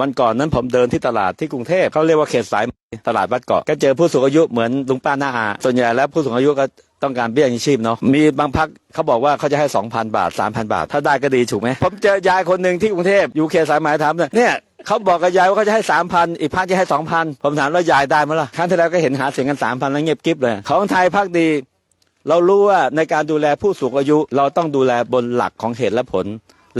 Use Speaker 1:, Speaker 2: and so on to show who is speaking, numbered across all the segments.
Speaker 1: วันก่อนนั้นผมเดินที่ตลาดที่กรุงเทพเขาเรียกว่าเขตสายตลาดวัดเกาะก็เจอผู้สูงอายุเหมือนลุงป้าหน้าอาส่วนใหญ่แล้วผู้สูงอายุก็ต้องการเบี้ยยังชีพเนาะมีบางพักเขาบอกว่าเขาจะให้ 2,000 บาท 3,000 บาท ถ้าได้ก็ดีถูกไหมผมเจอยายคนหนึ่งที่กรุงเทพอยู่เขตสายไหมถามเนี่ยเนี่ยเขาบอกกับยายว่าเขาจะให้สามพันอีกพักจะให้สองพันผมถามว่ายายได้ไหมล่ะครั้งที่แล้วก็เห็นหาเสียงกันสามพันแล้วเงียบกิ๊บเลยของไทยพักดี เรารู้ว่าในการดูแลผู้สูงอายุ เราต้องดูแลบนหลักของเหตุและผล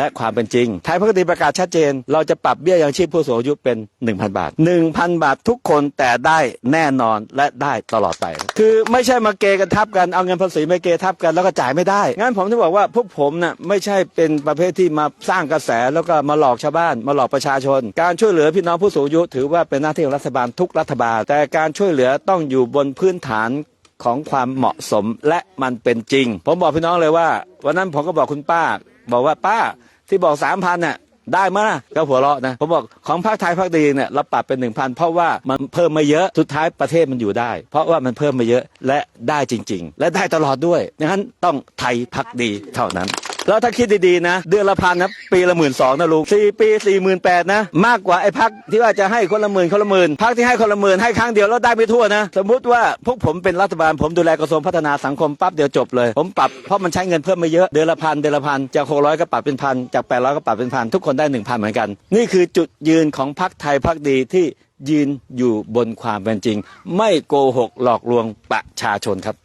Speaker 1: และความเป็นจริง ไทยพักดีประกาศชัดเจน เราจะปรับเบี้ยยังชีพผู้สูงอายุเป็น 1,000 บาท 1,000 บาททุกคนแต่ได้แน่นอนและได้ตลอดไป คือไม่ใช่มาเกกันทับกันเอาเงินภาษีมาเกทับกันแล้วก็จ่ายไม่ได้ งั้นผมจะบอกว่าพวกผมน่ะไม่ใช่เป็นประเภทที่มาสร้างกระแสแล้วก็มาหลอกชาวบ้าน มาหลอกประชาชน การช่วยเหลือพี่น้องผู้สูงอายุถือว่าเป็นหน้าที่ของรัฐบาลทุกรัฐบาล แต่การช่วยเหลือต้องอยู่บนพื้นฐานของความเหมาะสมและมันเป็นจริง ผมบอกพี่น้องเลยว่า วันนั้นผมก็บอกคุณป้า บอกว่าป้าที่บอกสามพันเนี่ยได้มานะก็หัวเราะนะผมบอกของภาคไทยภาคดีเนี่ยเราปรับเป็นหนึ่งพันเพราะว่ามันเพิ่มมาเยอะสุดท้ายประเทศมันอยู่ได้ เพราะว่ามันเพิ่มมาเยอะและได้จริง ๆ และได้ตลอดด้วยดังนั้นต้องไทยพักดีเท่านั้น แล้วถ้าคิดดีๆนะ เดือนละพันนะปีละหมื่นสองนะลุงสี่ปีสี่หมื่นแปดนะมากกว่าไอ้พักที่ว่าจะให้คนละหมื่นคนละหมื่นพักที่ให้คนละหมื่นให้ครั้งเดียวแล้วได้ไม่ทั่วนะ สมมุติว่าพวกผมเป็นรัฐบาลผมดูแลกระทรวงพัฒนาสังคมปั๊บเดียวจบเลย ผมปรับเพราะมันใช้เงินเพิ่มมาเยอะเดือนละพันเดือนละพันจากหกร้อยก็ปรับเป็นพันจากแปดร้อยก็ปรับเป็นพันทุกคนได้หนึ่งพันเหมือนกัน นี่คือจุดยืนของพักไทยพักดีที่ยืนอยู่บนความเป็นจริง ไม่โกหกหลอกลวงประชาชนครับ